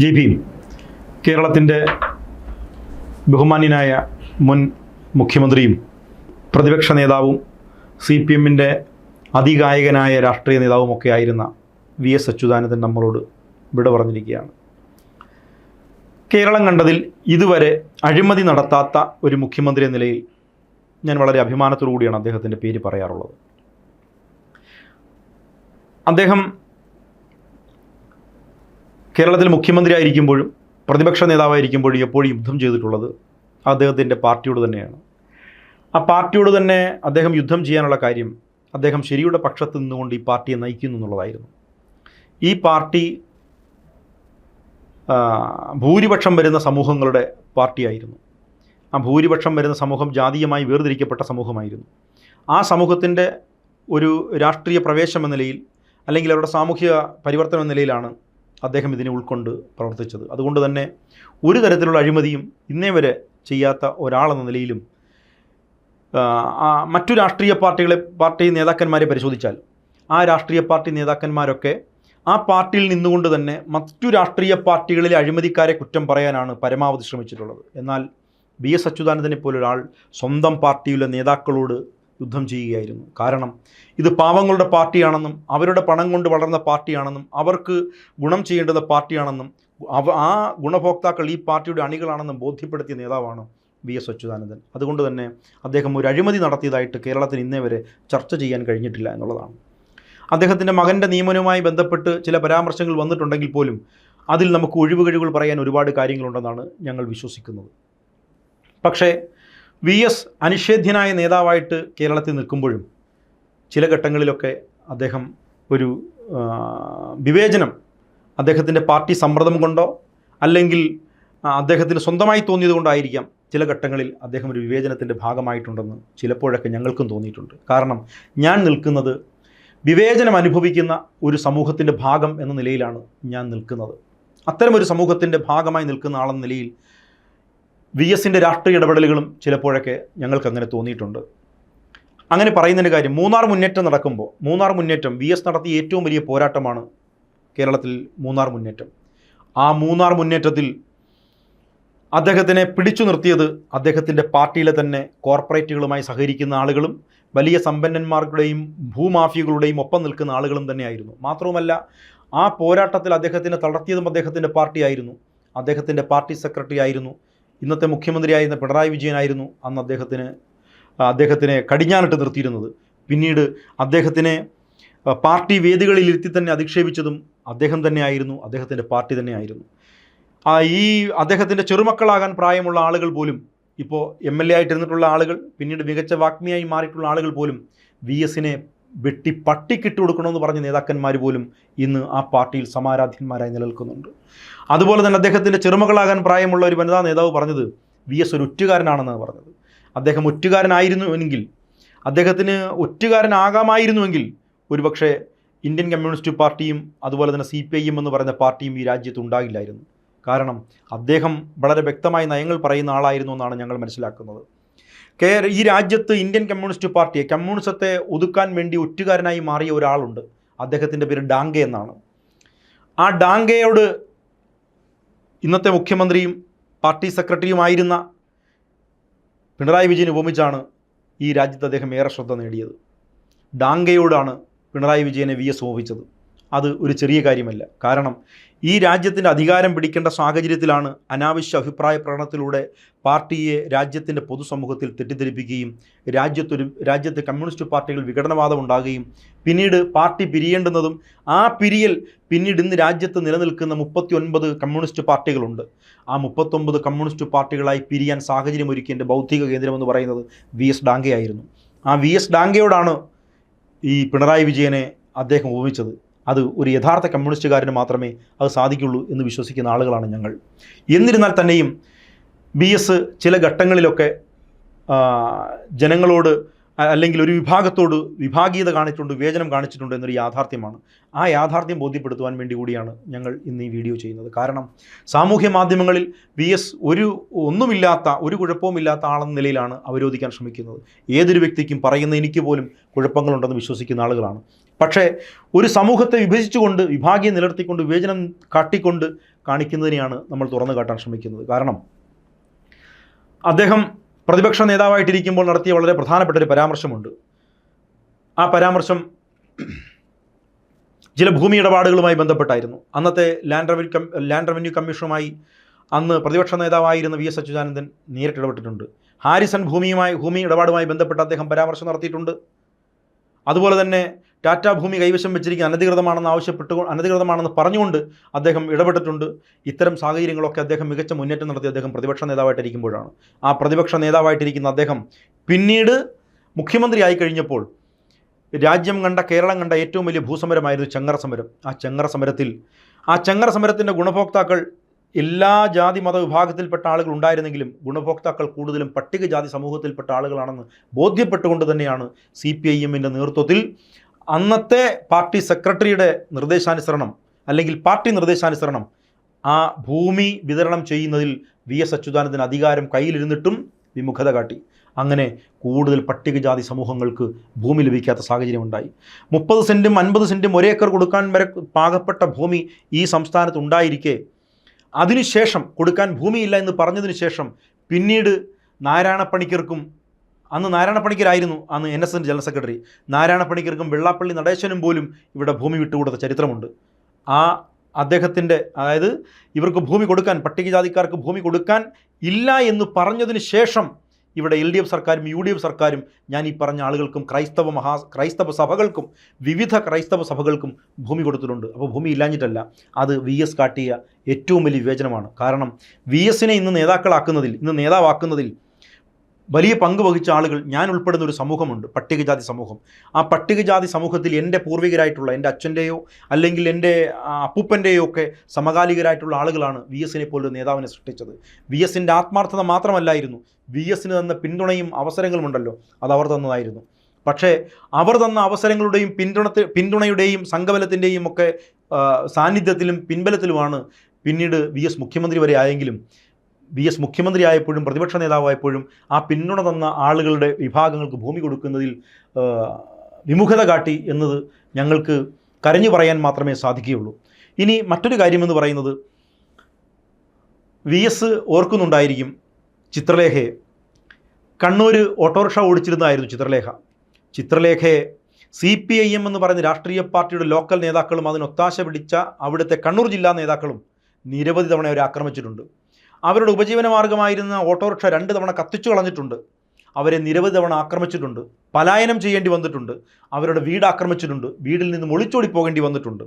G Bhim കേരളത്തിന്റെ ബഹുമാന്യനായ മുൻ മുഖ്യമന്ത്രിയും പ്രതിപക്ഷ നേതാവും സി പി എമ്മിന്റെ അതികായകനായ രാഷ്ട്രീയ നേതാവുമൊക്കെ ആയിരുന്ന വി എസ് അച്യുതാനന്ദൻ നമ്മളോട് വിട പറഞ്ഞിരിക്കുകയാണ്. കേരളം കണ്ടതിൽ ഇതുവരെ അഴിമതി നടത്താത്ത ഒരു മുഖ്യമന്ത്രി എന്ന നിലയിൽ ഞാൻ വളരെ അഭിമാനത്തോടു കൂടിയാണ് അദ്ദേഹത്തിന്റെ പേര് പറയാറുള്ളത്. അദ്ദേഹം കേരളത്തിൽ മുഖ്യമന്ത്രി ആയിരിക്കുമ്പോഴും പ്രതിപക്ഷ നേതാവായിരിക്കുമ്പോഴും എപ്പോഴും യുദ്ധം ചെയ്തിട്ടുള്ളത് അദ്ദേഹത്തിന്റെ പാർട്ടിയോട് തന്നെയാണ്. ആ പാർട്ടിയോട് തന്നെ അദ്ദേഹം യുദ്ധം ചെയ്യാനുള്ള കാര്യം അദ്ദേഹം ശരിയുടെ പക്ഷത്ത് നിന്നുകൊണ്ട് ഈ പാർട്ടിയെ നയിക്കുന്നു എന്നുള്ളതായിരുന്നു. ഈ പാർട്ടി ഭൂരിപക്ഷം വരുന്ന സമൂഹങ്ങളുടെ പാർട്ടിയായിരുന്നു. ആ ഭൂരിപക്ഷം വരുന്ന സമൂഹം ജാതീയമായി വേർതിരിക്കപ്പെട്ട സമൂഹമായിരുന്നു. ആ സമൂഹത്തിന്റെ ഒരു രാഷ്ട്രീയ പ്രവേശം എന്ന നിലയിൽ അല്ലെങ്കിൽ അവരുടെ സാമൂഹിക പരിവർത്തനം എന്ന നിലയിലാണ് അദ്ദേഹം ഇതിനെ ഉൾക്കൊണ്ട് പ്രവർത്തിച്ചത്. അതുകൊണ്ട് തന്നെ ഒരു തരത്തിലുള്ള അഴിമതിയും ഇന്നേ വരെ ചെയ്യാത്ത ഒരാളെന്ന നിലയിലും മറ്റു രാഷ്ട്രീയ പാർട്ടികളെ പാർട്ടി നേതാക്കന്മാരെ പരിശോധിച്ചാൽ ആ രാഷ്ട്രീയ പാർട്ടി നേതാക്കന്മാരൊക്കെ ആ പാർട്ടിയിൽ നിന്നുകൊണ്ട് തന്നെ മറ്റു രാഷ്ട്രീയ പാർട്ടികളിലെ അഴിമതിക്കാരെ കുറ്റം പറയാനാണ് പരമാവധി ശ്രമിച്ചിട്ടുള്ളത്. എന്നാൽ ബി എസ് അച്യുതാനന്ദനെ പോലൊരാൾ സ്വന്തം പാർട്ടിയിലെ നേതാക്കളോട് യുദ്ധം ചെയ്യുകയായിരുന്നു. കാരണം ഇത് പാവങ്ങളുടെ പാർട്ടിയാണെന്നും അവരുടെ പണം കൊണ്ട് വളർന്ന പാർട്ടിയാണെന്നും അവർക്ക് ഗുണം ചെയ്യേണ്ടുന്ന പാർട്ടിയാണെന്നും അവ ആ ഗുണഭോക്താക്കൾ ഈ പാർട്ടിയുടെ അണികളാണെന്നും ബോധ്യപ്പെടുത്തിയ നേതാവാണ് വി എസ് അച്യുതാനന്ദൻ. അതുകൊണ്ട് തന്നെ അദ്ദേഹം ഒരു അഴിമതി നടത്തിയതായിട്ട് കേരളത്തിന് ഇന്നേ വരെ ചർച്ച ചെയ്യാൻ കഴിഞ്ഞിട്ടില്ല എന്നുള്ളതാണ്. അദ്ദേഹത്തിന്റെ മകന്റെ നിയമനവുമായി ബന്ധപ്പെട്ട് ചില പരാമർശങ്ങൾ വന്നിട്ടുണ്ടെങ്കിൽ പോലും അതിൽ നമുക്ക് ഒഴിവുകഴിവുകൾ പറയാൻ ഒരുപാട് കാര്യങ്ങളുണ്ടെന്നാണ് ഞങ്ങൾ വിശ്വസിക്കുന്നത്. പക്ഷേ വി എസ് അനിഷേധ്യനായ നേതാവായിട്ട് കേരളത്തിൽ നിൽക്കുമ്പോഴും ചില ഘട്ടങ്ങളിലൊക്കെ അദ്ദേഹം ഒരു വിവേചനം അദ്ദേഹത്തിന്റെ പാർട്ടി സമ്മർദ്ദം കൊണ്ടോ അല്ലെങ്കിൽ അദ്ദേഹത്തിന് സ്വന്തമായി തോന്നിയത് കൊണ്ടായിരിക്കാം ചില ഘട്ടങ്ങളിൽ അദ്ദേഹം ഒരു വിവേചനത്തിന്റെ ഭാഗമായിട്ടുണ്ടെന്ന് ചിലപ്പോഴൊക്കെ ഞങ്ങൾക്കും തോന്നിയിട്ടുണ്ട്. കാരണം ഞാൻ നിൽക്കുന്നത് വിവേചനം അനുഭവിക്കുന്ന ഒരു സമൂഹത്തിന്റെ ഭാഗം എന്ന നിലയിലാണ് ഞാൻ നിൽക്കുന്നത്. അത്തരമൊരു സമൂഹത്തിന്റെ ഭാഗമായി നിൽക്കുന്ന ആളെന്ന നിലയിൽ വി എസിന്റെ രാഷ്ട്രീയ ഇടപെടലുകളും ചിലപ്പോഴൊക്കെ ഞങ്ങൾക്ക് അങ്ങനെ തോന്നിയിട്ടുണ്ട്. അങ്ങനെ പറയുന്നതിന്റെ കാര്യം മൂന്നാർ മുന്നേറ്റം നടക്കുമ്പോൾ മൂന്നാർ മുന്നേറ്റം വി എസ് നടത്തിയ ഏറ്റവും വലിയ പോരാട്ടമാണ് കേരളത്തിൽ മൂന്നാർ മുന്നേറ്റം. ആ മൂന്നാർ മുന്നേറ്റത്തിൽ അദ്ദേഹത്തിനെ പിടിച്ചു നിർത്തിയത് അദ്ദേഹത്തിന്റെ പാർട്ടിയിലെ തന്നെ കോർപ്പറേറ്റുകളുമായി സഹകരിക്കുന്ന ആളുകളും വലിയ സമ്പന്നന്മാരുടെയും ഭൂമാഫിയകളുടെയും ഒപ്പം നിൽക്കുന്ന ആളുകളും തന്നെയായിരുന്നു. മാത്രവുമല്ല ആ പോരാട്ടത്തിൽ അദ്ദേഹത്തിനെ തളർത്തിയതും അദ്ദേഹത്തിന്റെ പാർട്ടിയായിരുന്നു. അദ്ദേഹത്തിന്റെ പാർട്ടി സെക്രട്ടറി ആയിരുന്നു. ഇന്നത്തെ മുഖ്യമന്ത്രിയായിരുന്ന പിണറായി വിജയനായിരുന്നു അന്ന് അദ്ദേഹത്തിന് അദ്ദേഹത്തിനെ കടിഞ്ഞാനിട്ട് നിർത്തിയിരുന്നത്. പിന്നീട് അദ്ദേഹത്തിനെ പാർട്ടി വേദികളിൽ ഇരുത്തി തന്നെ അധിക്ഷേപിച്ചതും അദ്ദേഹം തന്നെയായിരുന്നു അദ്ദേഹത്തിന്റെ പാർട്ടി തന്നെയായിരുന്നു. ആ ഈ അദ്ദേഹത്തിന്റെ ചെറുമക്കളാകാൻ പ്രായമുള്ള ആളുകൾ പോലും ഇപ്പോൾ എം എൽ എ ആയിട്ടിരുന്നിട്ടുള്ള ആളുകൾ പിന്നീട് മികച്ച വാഗ്മിയായി മാറിയിട്ടുള്ള ആളുകൾ പോലും വി എസിനെ വെട്ടി പട്ടിക്കിട്ട് കൊടുക്കണമെന്ന് പറഞ്ഞ നേതാക്കന്മാർ പോലും ഇന്ന് ആ പാർട്ടിയിൽ സമാരാധ്യന്മാരായി നിലനിൽക്കുന്നുണ്ട്. അതുപോലെ തന്നെ അദ്ദേഹത്തിന്റെ ചെറുമകളാകാൻ പ്രായമുള്ള ഒരു വനിതാ നേതാവ് പറഞ്ഞത് വി എസ് ഒരു ഒറ്റുകാരനാണെന്നാണ് പറഞ്ഞത്. അദ്ദേഹം ഒറ്റുകാരനായിരുന്നുവെങ്കിൽ അദ്ദേഹത്തിന് ഒറ്റുകാരനാകാമായിരുന്നുവെങ്കിൽ ഒരുപക്ഷെ ഇന്ത്യൻ കമ്മ്യൂണിസ്റ്റ് പാർട്ടിയും അതുപോലെ തന്നെ സി പി ഐ എം എന്ന് പറയുന്ന പാർട്ടിയും ഈ രാജ്യത്ത് ഉണ്ടാകില്ലായിരുന്നു. കാരണം അദ്ദേഹം വളരെ വ്യക്തമായി നയങ്ങൾ പറയുന്ന ആളായിരുന്നു എന്നാണ് ഞങ്ങൾ മനസ്സിലാക്കുന്നത്. കേ ഈ രാജ്യത്ത് ഇന്ത്യൻ കമ്മ്യൂണിസ്റ്റ് പാർട്ടിയെ കമ്മ്യൂണിസത്തെ ഒതുക്കാൻ വേണ്ടി ഒറ്റുകാരനായി മാറിയ ഒരാളുണ്ട്. അദ്ദേഹത്തിന്റെ പേര് ഡാങ്കെ എന്നാണ്. ആ ഡാങ്കയോട് ഇന്നത്തെ മുഖ്യമന്ത്രിയും പാർട്ടി സെക്രട്ടറിയുമായിരുന്ന പിണറായി വിജയൻ ഉപമിച്ചാണ് ഈ രാജ്യത്ത് അദ്ദേഹം ഏറെ ശ്രദ്ധ നേടിയത്. ഡാങ്കയോടാണ് പിണറായി വിജയനെ വി എസ് ഉപമിച്ചത് അത് ഒരു ചെറിയ കാര്യമല്ല. കാരണം ഈ രാജ്യത്തിന്റെ അധികാരം പിടിക്കേണ്ട സാഹചര്യത്തിലാണ് അനാവശ്യ അഭിപ്രായ പ്രകടനത്തിലൂടെ പാർട്ടിയെ രാജ്യത്തിന്റെ പൊതുസമൂഹത്തിൽ തെറ്റിദ്ധരിപ്പിക്കുകയും രാജ്യത്തൊരു രാജ്യത്തെ കമ്മ്യൂണിസ്റ്റ് പാർട്ടികൾ വിഘടനവാദം ഉണ്ടാകുകയും പിന്നീട് പാർട്ടി പിരിയേണ്ടുന്നതും ആ പിരിയൽ പിന്നീട് ഇന്ന് രാജ്യത്ത് നിലനിൽക്കുന്ന മുപ്പത്തി ഒൻപത് കമ്മ്യൂണിസ്റ്റ് പാർട്ടികളുണ്ട്. ആ മുപ്പത്തൊമ്പത് കമ്മ്യൂണിസ്റ്റ് പാർട്ടികളായി പിരിയാൻ സാഹചര്യം എന്റെ ബൗദ്ധിക കേന്ദ്രമെന്ന് പറയുന്നത് വി എസ് ഡാങ്കയായിരുന്നു. ആ വി എസ് ഡാങ്കയോടാണ് ഈ പിണറായി വിജയനെ അദ്ദേഹം ഉപമിച്ചത് അത് ഒരു യഥാർത്ഥ കമ്മ്യൂണിസ്റ്റുകാരന് മാത്രമേ അത് സാധിക്കുള്ളൂ എന്ന് വിശ്വസിക്കുന്ന ആളുകളാണ് ഞങ്ങൾ. എന്നിരുന്നാൽ തന്നെയും ബി എസ് ചില ഘട്ടങ്ങളിലൊക്കെ ജനങ്ങളോട് അല്ലെങ്കിൽ ഒരു വിഭാഗത്തോട് വിഭാഗീയത കാണിച്ചിട്ടുണ്ട് വിവേചനം കാണിച്ചിട്ടുണ്ട് എന്നൊരു യാഥാർത്ഥ്യമാണ്. ആ യാഥാർത്ഥ്യം ബോധ്യപ്പെടുത്തുവാൻ വേണ്ടി കൂടിയാണ് ഞങ്ങൾ ഇന്ന് ഈ വീഡിയോ ചെയ്യുന്നത്. കാരണം സാമൂഹ്യ മാധ്യമങ്ങളിൽ വി എസ് ഒരു ഒന്നുമില്ലാത്ത ഒരു കുഴപ്പവുമില്ലാത്ത ആളെന്ന നിലയിലാണ് അവരോധിക്കാൻ ശ്രമിക്കുന്നത്. ഏതൊരു വ്യക്തിക്കും പറയുന്ന എനിക്ക് പോലും കുഴപ്പങ്ങളുണ്ടെന്ന് വിശ്വസിക്കുന്ന ആളുകളാണ്. പക്ഷേ ഒരു സമൂഹത്തെ വിഭജിച്ചുകൊണ്ട് വിഭാഗീയം നിലനിർത്തിക്കൊണ്ട് വിവേചനം കാട്ടിക്കൊണ്ട് കാണിക്കുന്നതിനെയാണ് നമ്മൾ തുറന്നു കാട്ടാൻ ശ്രമിക്കുന്നത്. കാരണം അദ്ദേഹം പ്രതിപക്ഷ നേതാവായിട്ടിരിക്കുമ്പോൾ നടത്തിയ വളരെ പ്രധാനപ്പെട്ട ഒരു പരാമർശമുണ്ട്. ആ പരാമർശം ചില ഭൂമി ഇടപാടുകളുമായി ബന്ധപ്പെട്ടായിരുന്നു. അന്നത്തെ land revenue cum land revenue കമ്മീഷനുമായി അന്ന് പ്രതിപക്ഷ നേതാവായിരുന്ന വി എസ് അച്യുതാനന്ദൻ നേരിട്ട് ഇടപെട്ടിട്ടുണ്ട്. ഹാരിസൺ ഭൂമിയുമായി ഭൂമി ഇടപാടുമായി ബന്ധപ്പെട്ട് അദ്ദേഹം പരാമർശം നടത്തിയിട്ടുണ്ട്. അതുപോലെ തന്നെ ടാറ്റ ഭൂമി കൈവശം വെച്ചിരിക്കുന്ന അനധികൃതമാണെന്ന് ആവശ്യപ്പെട്ട് അനധികൃതമാണെന്ന് പറഞ്ഞുകൊണ്ട് അദ്ദേഹം ഇടപെട്ടിട്ടുണ്ട്. ഇത്തരം സാഹചര്യങ്ങളൊക്കെ അദ്ദേഹം മികച്ച മുന്നേറ്റം നടത്തി അദ്ദേഹം പ്രതിപക്ഷ നേതാവായിട്ടിരിക്കുമ്പോഴാണ്. ആ പ്രതിപക്ഷ നേതാവായിട്ടിരിക്കുന്ന അദ്ദേഹം പിന്നീട് മുഖ്യമന്ത്രിയായി കഴിഞ്ഞപ്പോൾ രാജ്യം കണ്ട കേരളം കണ്ട ഏറ്റവും വലിയ ഭൂസമരമായിരുന്നു ചെങ്ങറ സമരം. ആ ചെങ്ങറ സമരത്തിൽ ആ ചെങ്ങറ സമരത്തിന്റെ ഗുണഭോക്താക്കൾ എല്ലാ ജാതി മത വിഭാഗത്തിൽപ്പെട്ട ആളുകൾ ഉണ്ടായിരുന്നെങ്കിലും ഗുണഭോക്താക്കൾ കൂടുതലും പട്ടികജാതി സമൂഹത്തിൽപ്പെട്ട ആളുകളാണെന്ന് ബോധ്യപ്പെട്ടുകൊണ്ട് തന്നെയാണ് സി പി ഐ എമ്മിന്റെ നേതൃത്വത്തിൽ അന്നത്തെ പാർട്ടി സെക്രട്ടറിയുടെ നിർദ്ദേശാനുസരണം അല്ലെങ്കിൽ പാർട്ടി നിർദ്ദേശാനുസരണം ആ ഭൂമി വിതരണം ചെയ്യുന്നതിൽ വി എസ് അച്യുതാനന്ദൻ അധികാരം കയ്യിലിരുന്നിട്ടും വിമുഖത കാട്ടി. അങ്ങനെ കൂടുതൽ പട്ടികജാതി സമൂഹങ്ങൾക്ക് ഭൂമി ലഭിക്കാത്ത സാഹചര്യം ഉണ്ടായി മുപ്പത് സെന്റും അൻപത് സെന്റും ഒരേക്കർ കൊടുക്കാൻ വരെ പാകപ്പെട്ട ഭൂമി ഈ സംസ്ഥാനത്ത് ഉണ്ടായിരിക്കെ. അതിനുശേഷം കൊടുക്കാൻ ഭൂമിയില്ല എന്ന് പറഞ്ഞതിന് ശേഷം പിന്നീട് നാരായണ പണിക്കർക്കും അന്ന് നാരായണ പണിക്കരായിരുന്നു അന്ന് N S N general secretary Narayana പണിക്കർക്കും Vellappally നടേശനും പോലും ഇവിടെ ഭൂമി വിട്ടുകൊടുത്ത ചരിത്രമുണ്ട്. ആ അദ്ദേഹത്തിന്റെ അതായത് ഇവർക്ക് ഭൂമി കൊടുക്കാൻ പട്ടികജാതിക്കാർക്ക് ഭൂമി കൊടുക്കാൻ ഇല്ല എന്ന് പറഞ്ഞതിന് ശേഷം ഇവിടെ എൽ ഡി എഫ് സർക്കാരും യു ഡി എഫ് സർക്കാരും ഞാൻ ഈ പറഞ്ഞ ആളുകൾക്കും ക്രൈസ്തവ മഹാ ക്രൈസ്തവ സഭകൾക്കും വിവിധ ക്രൈസ്തവ സഭകൾക്കും ഭൂമി കൊടുത്തിട്ടുണ്ട്. അപ്പോൾ ഭൂമി ഇല്ലാഞ്ഞിട്ടല്ല അത് വി എസ് കാട്ടിയ ഏറ്റവും വലിയ വിവേചനമാണ്. കാരണം വി എസിനെ ഇന്ന് നേതാക്കളാക്കുന്നതിൽ ഇന്ന് നേതാവാക്കുന്നതിൽ വലിയ പങ്ക് വഹിച്ച ആളുകൾ ഞാൻ ഉൾപ്പെടുന്ന ഒരു സമൂഹമുണ്ട് പട്ടികജാതി സമൂഹം. ആ പട്ടികജാതി സമൂഹത്തിൽ എന്റെ പൂർവികരായിട്ടുള്ള എന്റെ അച്ഛന്റെയോ അല്ലെങ്കിൽ എന്റെ അപ്പൂപ്പന്റെയോ ഒക്കെ സമകാലികരായിട്ടുള്ള ആളുകളാണ് വി എസിനെ പോലൊരു നേതാവിനെ സൃഷ്ടിച്ചത്. വി എസിന്റെ ആത്മാർത്ഥത മാത്രമല്ലായിരുന്നു. വി എസിന് തന്ന പിന്തുണയും അവസരങ്ങളുമുണ്ടല്ലോ അത് അവർ തന്നതായിരുന്നു. പക്ഷേ അവർ തന്ന അവസരങ്ങളുടെയും പിന്തുണ പിന്തുണയുടെയും സംഘബലത്തിന്റെയും ഒക്കെ സാന്നിധ്യത്തിലും പിൻബലത്തിലുമാണ് പിന്നീട് വി എസ് മുഖ്യമന്ത്രി വരെ ആയെങ്കിലും വി എസ് മുഖ്യമന്ത്രിയായപ്പോഴും പ്രതിപക്ഷ നേതാവായപ്പോഴും ആ പിന്തുണ തന്ന ആളുകളുടെ വിഭാഗങ്ങൾക്ക് ഭൂമി കൊടുക്കുന്നതിൽ വിമുഖത കാട്ടി എന്നത് ഞങ്ങൾക്ക് കരഞ്ഞു പറയാൻ മാത്രമേ സാധിക്കുകയുള്ളൂ. ഇനി മറ്റൊരു കാര്യമെന്ന് പറയുന്നത് വി എസ് ഓർക്കുന്നുണ്ടായിരിക്കും ചിത്രലേഖയെ. കണ്ണൂർ ഓട്ടോറിക്ഷ ഓടിച്ചിരുന്നതായിരുന്നു ചിത്രലേഖ. ചിത്രലേഖയെ സി പി ഐ എം എന്ന് പറയുന്ന രാഷ്ട്രീയ പാർട്ടിയുടെ ലോക്കൽ നേതാക്കളും അതിനൊത്താശ പിടിച്ച അവിടുത്തെ കണ്ണൂർ ജില്ലാ നേതാക്കളും നിരവധി തവണ അവരെ ആക്രമിച്ചിട്ടുണ്ട്. അവരുടെ ഉപജീവന മാർഗമായിരുന്ന ഓട്ടോറിക്ഷ രണ്ട് തവണ കത്തിച്ചു കളഞ്ഞിട്ടുണ്ട്. അവരെ നിരവധി തവണ ആക്രമിച്ചിട്ടുണ്ട്. പലായനം ചെയ്യേണ്ടി വന്നിട്ടുണ്ട്. അവരുടെ വീട് ആക്രമിച്ചിട്ടുണ്ട്. വീടിൽ നിന്ന് ഒളിച്ചോടി പോകേണ്ടി വന്നിട്ടുണ്ട്.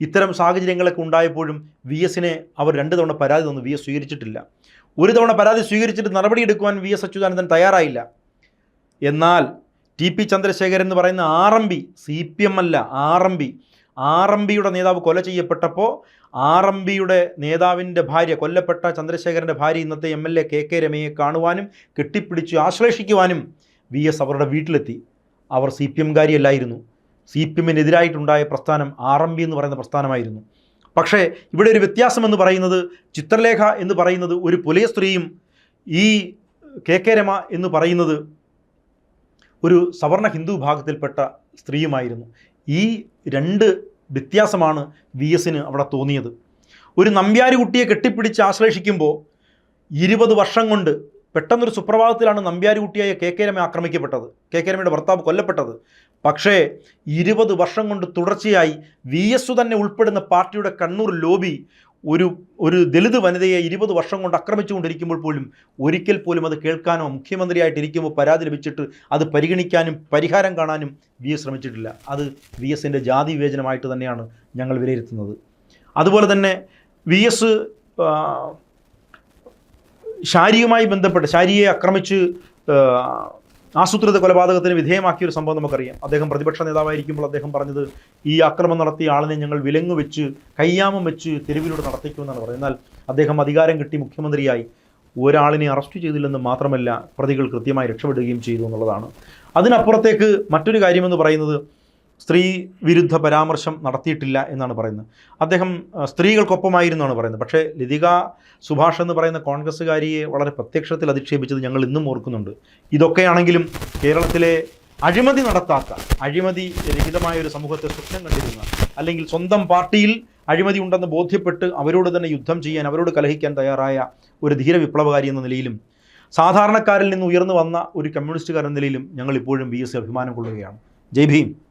ഇത്തരം സാഹചര്യങ്ങളൊക്കെ ഉണ്ടായപ്പോഴും വി എസിനെ അവർ രണ്ട് തവണ പരാതി തന്നു. വി എസ് സ്വീകരിച്ചിട്ടില്ല. ഒരു തവണ പരാതി സ്വീകരിച്ചിട്ട് നടപടിയെടുക്കുവാൻ വി എസ് അച്യുതാനന്ദൻ തയ്യാറായില്ല. എന്നാൽ ടി പി ചന്ദ്രശേഖരൻ എന്ന് പറയുന്ന R M B C P M അല്ല R M B R M ബിയുടെ നേതാവ് കൊല ചെയ്യപ്പെട്ടപ്പോൾ ആർ എം ബിയുടെ നേതാവിന്റെ ഭാര്യ കൊല്ലപ്പെട്ട ചന്ദ്രശേഖരന്റെ ഭാര്യ ഇന്നത്തെ M L A K K രമയെ കാണുവാനും കെട്ടിപ്പിടിച്ച് ആശ്ലേഷിക്കുവാനും വി എസ് അവരുടെ വീട്ടിലെത്തി. അവർ സി പി എംകാരിയല്ലായിരുന്നു സി പി എമ്മിനെതിരായിട്ടുണ്ടായ പ്രസ്ഥാനം ആർ എം ബി എന്ന് പറയുന്ന പ്രസ്ഥാനമായിരുന്നു. പക്ഷേ ഇവിടെ ഒരു വ്യത്യാസം എന്ന് പറയുന്നത് ചിത്രലേഖ എന്ന് പറയുന്നത് ഒരു പുലയ സ്ത്രീയും ഈ കെ കെ രമ എന്ന് പറയുന്നത് ഒരു സവർണ ഹിന്ദു വിഭാഗത്തിൽപ്പെട്ട സ്ത്രീയുമായിരുന്നു. ഈ രണ്ട് വ്യത്യാസമാണ് വി എസിന് അവിടെ തോന്നിയത്. ഒരു നമ്പ്യാരി കുട്ടിയെ കെട്ടിപ്പിടിച്ച് ആശ്ലേഷിക്കുമ്പോൾ ഇരുപത് വർഷം കൊണ്ട് പെട്ടെന്നൊരു സുപ്രഭാതത്തിലാണ് നമ്പ്യാരുകുട്ടിയായ കെ കെ രമ ആക്രമിക്കപ്പെട്ടത്. കെ കെ രമയുടെ ഭർത്താവ് കൊല്ലപ്പെട്ടത്. പക്ഷേ ഇരുപത് വർഷം കൊണ്ട് തുടർച്ചയായി വി എസ് തന്നെ ഉൾപ്പെടുന്ന പാർട്ടിയുടെ കണ്ണൂർ ലോബി ഒരു ഒരു ദളിത് വനിതയെ ഇരുപത് വർഷം കൊണ്ട് ആക്രമിച്ചുകൊണ്ടിരിക്കുമ്പോൾ പോലും ഒരിക്കൽ പോലും അത് കേൾക്കാനോ മുഖ്യമന്ത്രിയായിട്ടിരിക്കുമ്പോൾ പരാതി ലഭിച്ചിട്ട് അത് പരിഗണിക്കാനും പരിഹാരം കാണാനും വി എസ് ശ്രമിച്ചിട്ടില്ല. അത് വി എസിന്റെ ജാതി വിവേചനമായിട്ട് തന്നെയാണ് ഞങ്ങൾ വിലയിരുത്തുന്നത്. അതുപോലെ തന്നെ വി എസ് ശാരിയുമായി ബന്ധപ്പെട്ട് ശാരിയെ ആക്രമിച്ച് ആസൂത്രിത കൊലപാതകത്തിന് വിധേയമാക്കിയ ഒരു സംഭവം നമുക്കറിയാം. അദ്ദേഹം പ്രതിപക്ഷ നേതാവായിരിക്കുമ്പോൾ അദ്ദേഹം പറഞ്ഞത് ഈ ആക്രമം നടത്തിയ ആളിനെ ഞങ്ങൾ വിലങ്ങ് വെച്ച് കയ്യാമം വെച്ച് തെരുവിലൂടെ നടത്തിക്കുമെന്നാണ് പറയുന്നത് എന്നാൽ അദ്ദേഹം അധികാരം കിട്ടി മുഖ്യമന്ത്രിയായി. ഒരാളിനെ അറസ്റ്റ് ചെയ്തില്ലെന്ന് മാത്രമല്ല പ്രതികൾ കൃത്യമായി രക്ഷപ്പെടുകയും ചെയ്തു എന്നുള്ളതാണ്. അതിനപ്പുറത്തേക്ക് മറ്റൊരു കാര്യമെന്ന് പറയുന്നത് സ്ത്രീ വിരുദ്ധ പരാമർശം നടത്തിയിട്ടില്ല എന്നാണ് പറയുന്നത്. അദ്ദേഹം സ്ത്രീകൾക്കൊപ്പമായിരുന്നാണ് പറയുന്നത്. പക്ഷേ ലതിക സുഭാഷ് എന്ന് പറയുന്ന കോൺഗ്രസ്സുകാരിയെ വളരെ പ്രത്യക്ഷത്തിൽ അധിക്ഷേപിച്ചത് ഞങ്ങൾ ഇന്നും ഓർക്കുന്നുണ്ട്. ഇതൊക്കെയാണെങ്കിലും കേരളത്തിലെ അഴിമതി നടത്താത്ത അഴിമതി രഹിതമായ ഒരു സമൂഹത്തെ സ്വപ്നം കണ്ടിരുന്ന അല്ലെങ്കിൽ സ്വന്തം പാർട്ടിയിൽ അഴിമതി ഉണ്ടെന്ന് ബോധ്യപ്പെട്ട് അവരോട് തന്നെ യുദ്ധം ചെയ്യാൻ അവരോട് കലഹിക്കാൻ തയ്യാറായ ഒരു ധീര വിപ്ലവകാരി എന്ന നിലയിലും സാധാരണക്കാരിൽ നിന്ന് ഉയർന്നു വന്ന ഒരു കമ്മ്യൂണിസ്റ്റുകാരെന്ന നിലയിലും ഞങ്ങൾ ഇപ്പോഴും ബി എസ് അഭിമാനം കൊള്ളുകയാണ്. ജയ് ഭീം.